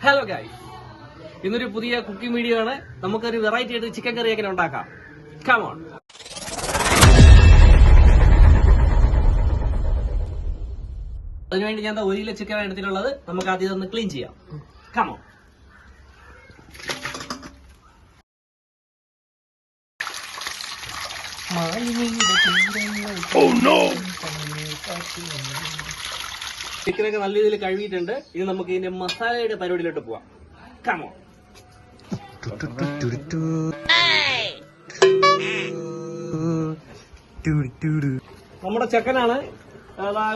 Hello ഗായ് ഇന്നൊരു പുതിയ കുക്കിംഗ് വീഡിയോ ആണ് നമുക്കൊരു വെറൈറ്റി ആയിട്ട് ചിക്കൻ കറി എങ്ങനെ ഉണ്ടാക്കാം കമോൺ അതിനുവേണ്ടി ഞാൻ ദാ ഒരു കിലോ ചിക്കൻ എടുത്തിട്ടുള്ളത് നമുക്ക് ആദ്യം ഒന്ന് ക്ലീൻ ചെയ്യാം കമോൺ ചിക്കനൊക്കെ നല്ല രീതിയിൽ കഴുകിയിട്ടുണ്ട്. ഇനി നമുക്ക് ഇതിന്റെ മസാലയുടെ പരിപാടിയിലോട്ട് പോവാം. കമോ നമ്മുടെ ചെക്കനാണ്.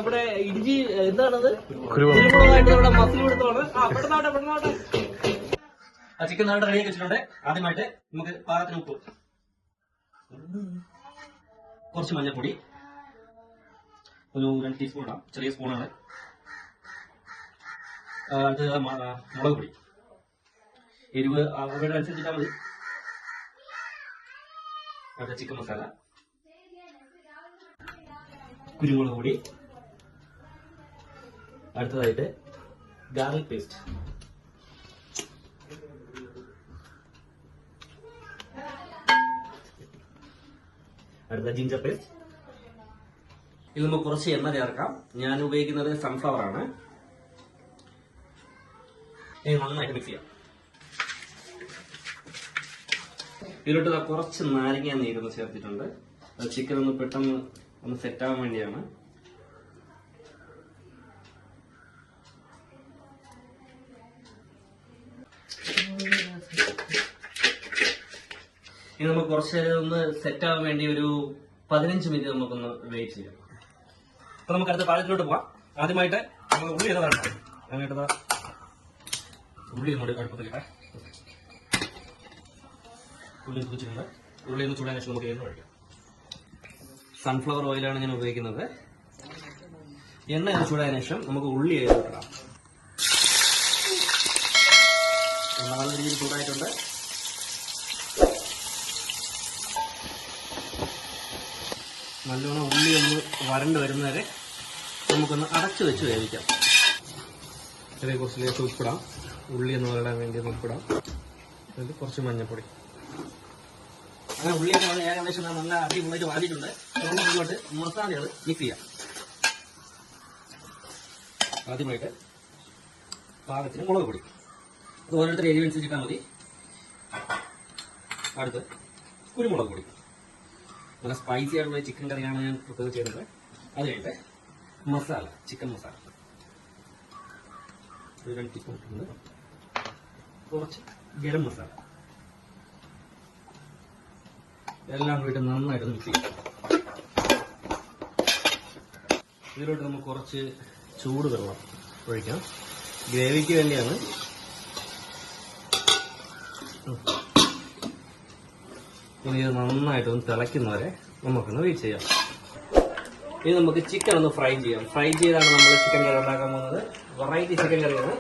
ഇവിടെ ഇഞ്ചി എന്താണത്? കുരുമുളകായിട്ട് ആ ചിക്കൻ നമ്മുടെ റെഡിയാക്കി വെച്ചിട്ടുണ്ട്. ആദ്യമായിട്ട് നമുക്ക് പാകത്തിന് ഉപ്പ്. കുറച്ച് മഞ്ഞൾപ്പൊടി. ഒരു രണ്ട് ടീസ്പൂൺ ഇടാം. ചെറിയ സ്പൂണാണ് മുളക് പൊടി. എരിവ് അവരുടെ അനുസരിച്ചിട്ടാ മതി. അടുത്ത ചിക്കൻ മസാല. കുരുമുളക് പൊടി. അടുത്തതായിട്ട് ഗാർലിക് പേസ്റ്റ്. അടുത്ത ജിഞ്ചർ പേസ്റ്റ്. ഇത് നമുക്ക് കുറച്ച് എണ്ണ ചേർക്കാം. ഞാൻ ഉപയോഗിക്കുന്നത് സൺഫ്ലവർ ആണ്. നന്നായിട്ട് മിക്സ് ചെയ്യാം. ഇതിലോട്ട് കുറച്ച് നാരങ്ങ നീരൊന്ന് ചേർത്തിട്ടുണ്ട്. ചിക്കൻ ഒന്ന് പെട്ടെന്ന് ഒന്ന് സെറ്റ് ആവാൻ വേണ്ടിയാണ്. ഇനി നമുക്ക് കുറച്ച് നേരം ഒന്ന് സെറ്റ് ആവാൻ വേണ്ടി ഒരു പതിനഞ്ച് മിനിറ്റ് നമുക്കൊന്ന് വെയിറ്റ് ചെയ്യാം. അപ്പൊ നമുക്ക് അടുത്ത പാചകത്തിലോട്ട് പോവാം. ആദ്യമായിട്ട് നമ്മൾ ഉള്ളി ഞാൻ വേണ്ട ഉള്ളി നമ്മുടെ അടുപ്പത്തിലിട്ടെ ഉള്ളി കുതിച്ചിട്ടുണ്ട് ഉള്ളി ഒന്ന് ചൂടാൻ ശേഷം നമുക്ക് എണ്ണ ഒഴിക്കാം. സൺഫ്ലവർ ഓയിലാണ് ഞാൻ ഉപയോഗിക്കുന്നത്. എണ്ണ ഒന്ന് ചൂടായതിനു ശേഷം നമുക്ക് ഉള്ളി ഇടാം. എണ്ണ നല്ല രീതിയിൽ ചൂടായിട്ടുണ്ട്. നല്ലോണം ഉള്ളി ഒന്ന് വരണ്ട് വരുന്നവരെ നമുക്കൊന്ന് അടച്ചു വെച്ച് വേവിക്കാം. ചെറിയ കുറച്ച് ഉൾപ്പെടാം ഉള്ളി എന്ന് പറയാൻ വേണ്ടി ഉപ്പിടാം എന്നിട്ട് കുറച്ച് മഞ്ഞപ്പൊടി. അങ്ങനെ ഉള്ളിയൊക്കെ വളരെ ഏകദേശം നല്ല അടിപൊളിയായിട്ട് വാടിയിട്ടുണ്ട് നമുക്ക് ഇങ്ങോട്ട് മസാലകൾ മിക്സ് ചെയ്യാം. ആദ്യമായിട്ട് പാകത്തിന് മുളക് പൊടി. അത് ഓരോരുത്തർ എരിവനുസരിച്ചിട്ടാൽ മതി. അടുത്ത് കുരുമുളക് പൊടി. നല്ല സ്പൈസി ആയിട്ടുള്ള ചിക്കൻ കറിയാണ് ഞാൻ പ്രിപ്പയർ ചെയ്യുന്നത് അത് കഴിഞ്ഞിട്ട് മസാല ചിക്കൻ മസാല. ഒരു രണ്ട് ടീസ്പൂൺ ഇട്ടിട്ടുണ്ട് കുറച്ച് ഗരം മസാല. എല്ലാം കൂടി നന്നായിട്ട് മിക്സ് ചെയ്യാം. ഇതിലോട്ട് നമുക്ക് കുറച്ച് ചൂട് വെള്ളം ഒഴിക്കാം. ഗ്രേവിക്ക് വേണ്ടിയാണ്. ഇത് നന്നായിട്ട് ഒന്ന് തിളയ്ക്കുന്നവരെ നമുക്കൊന്ന് വെയിറ്റ് ചെയ്യാം. ഇനി നമുക്ക് ചിക്കൻ ഒന്ന് ഫ്രൈ ചെയ്യാം. ഫ്രൈ ചെയ്താണ് നമ്മൾ ചിക്കൻ കറി ഉണ്ടാക്കാൻ പോകുന്നത്. വെറൈറ്റി ചിക്കൻ കറിയാണ്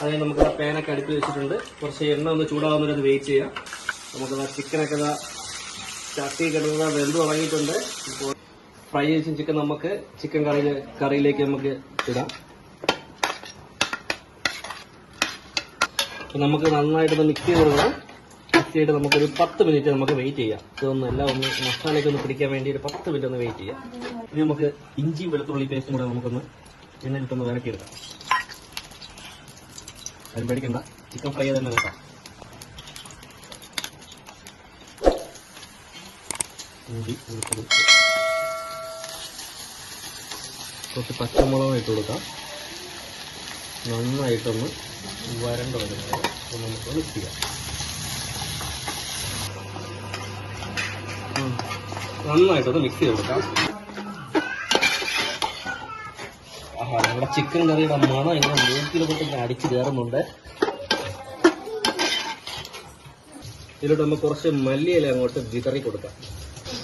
അതിന് നമുക്ക് പാനൊക്കെ അടുപ്പിൽ വെച്ചിട്ടുണ്ട്. കുറച്ച് എണ്ണ ഒന്ന് ചൂടാവുന്നൊരു അത് വെയിറ്റ് ചെയ്യാം. നമുക്ക് ചിക്കനൊക്കെ ചട്ടി കിടന്നത് വെന്ത് തുടങ്ങിയിട്ടുണ്ട്. ഇപ്പോൾ ഫ്രൈ ചെയ്ത ചിക്കൻ നമുക്ക് ചിക്കൻ കറിയിൽ കറിയിലേക്ക് നമുക്ക് ഇടാം. നമുക്ക് നന്നായിട്ടൊന്ന് മിക്സ് ചെയ്ത് കൊടുക്കണം. മിക്സ് ചെയ്ത് നമുക്കൊരു പത്ത് മിനിറ്റ് നമുക്ക് വെയിറ്റ് ചെയ്യാം. ഇതൊന്ന് എല്ലാം ഒന്ന് മസാലയ്ക്ക് ഒന്ന് പിടിക്കാൻ വേണ്ടി ഒരു പത്ത് മിനിറ്റ് ഒന്ന് വെയിറ്റ് ചെയ്യാം. ഇനി നമുക്ക് ഇഞ്ചി വെളുത്തുള്ളി പേസ്റ്റും കൂടെ നമുക്കൊന്ന് എണ്ണയിലിട്ടൊന്ന് എടുക്കാം അതിന് പേടിക്കണ്ട. ചിക്കൻ ഫ്രൈ തന്നെ വെക്കാം കുറച്ച് പച്ചമുളക് ഇട്ട് കൊടുക്കാം. നന്നായിട്ടൊന്ന് വരണ്ട വരുന്നത് നമുക്കൊന്ന് ചെയ്യാം. നന്നായിട്ടൊന്ന് മിക്സ് ചെയ്ത് കൊടുക്കാം. ആഹാ നമ്മുടെ ചിക്കൻ കറിയുടെ മണം ഇങ്ങനെ മൂക്കിൽ തൊട്ട് ഇങ്ങനെ അടിച്ച് കയറുന്നുണ്ട്. ഇതിലോട്ട് നമുക്ക് കുറച്ച് മല്ലിയില അങ്ങോട്ട് വിതറി കൊടുക്കാം.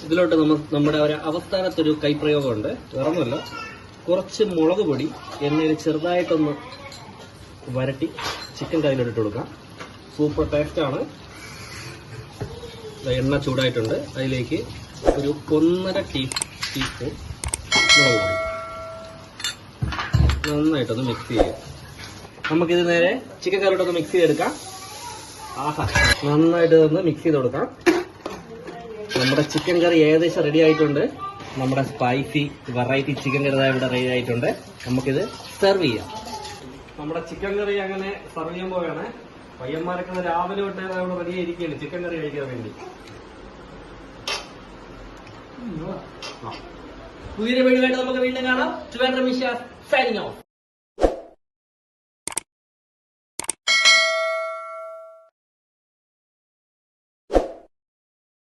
ഇതിലോട്ട് നമ്മൾ നമ്മുടെ ഒരു അവസ്ഥാനത്തൊരു കൈപ്രയോഗമുണ്ട്. വേറൊന്നുമല്ല. കുറച്ച് മുളക് പൊടി എണ്ണയിൽ ചെറുതായിട്ടൊന്ന് വരട്ടി ചിക്കൻ കറിയിലോട്ട് കൊടുക്കാം. സൂപ്പർ ടേസ്റ്റാണ് എണ്ണ ചൂടായിട്ടുണ്ട്. അതിലേക്ക് ഒരു ഒന്നര ടീ ടീസ്പൂൺ നന്നായിട്ടൊന്ന് മിക്സ് ചെയ്യുക നമുക്കിത് നേരെ ചിക്കൻ കറിയോട്ടൊന്ന് മിക്സ് ചെയ്തെടുക്കാം. ആഹാ. നന്നായിട്ട് ഒന്ന് മിക്സ് ചെയ്ത് കൊടുക്കാം. നമ്മുടെ ചിക്കൻ കറി ഏകദേശം റെഡി ആയിട്ടുണ്ട്. നമ്മുടെ സ്പൈസി വെറൈറ്റി ചിക്കൻ കറി ഇവിടെ റെഡി ആയിട്ടുണ്ട്. നമുക്കിത് സെർവ് ചെയ്യാം. നമ്മുടെ ചിക്കൻ കറി അങ്ങനെ സെർവ് ചെയ്യാൻ പോവുകയാണ്. പയ്യന്മാരൊക്കെ രാവിലെ തൊട്ട് അവിടെ റെഡി ആയിരിക്കുകയാണ്. ചിക്കൻ കറി കഴിക്കാൻ വേണ്ടി. പുതിയൊരു വീഡിയോ നമുക്ക് വീണ്ടും കാണാം. Trivandrum signing off